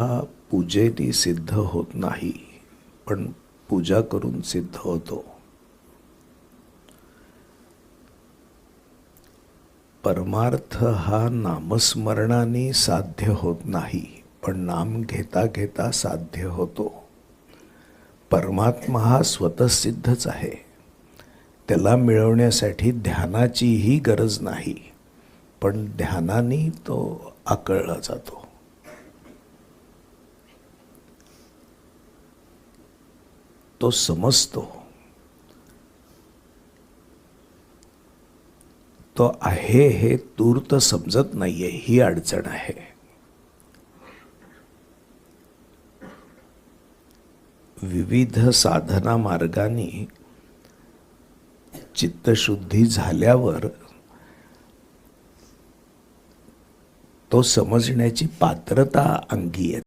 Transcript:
हा पूजेने सिद्ध होत नाही पण पूजा करून सिद्ध होतो. परमार्थ हा नामस्मरणाने साध्य होत नाही पण नाम घेता घेता साध्य होतो. परमात्मा हा स्वतःसिद्धच आहे. त्याला मिळवण्यासाठी ध्यानाचीही गरज नाही पण ध्यानाने तो आकळला जातो. तो समजतो. तो आहे हे तूर्त समजत नाहीये ही अडचण आहे. विविध साधना मार्गाने चित्तशुद्धी झाल्यावर तो समजण्याची पात्रता अंगी येते.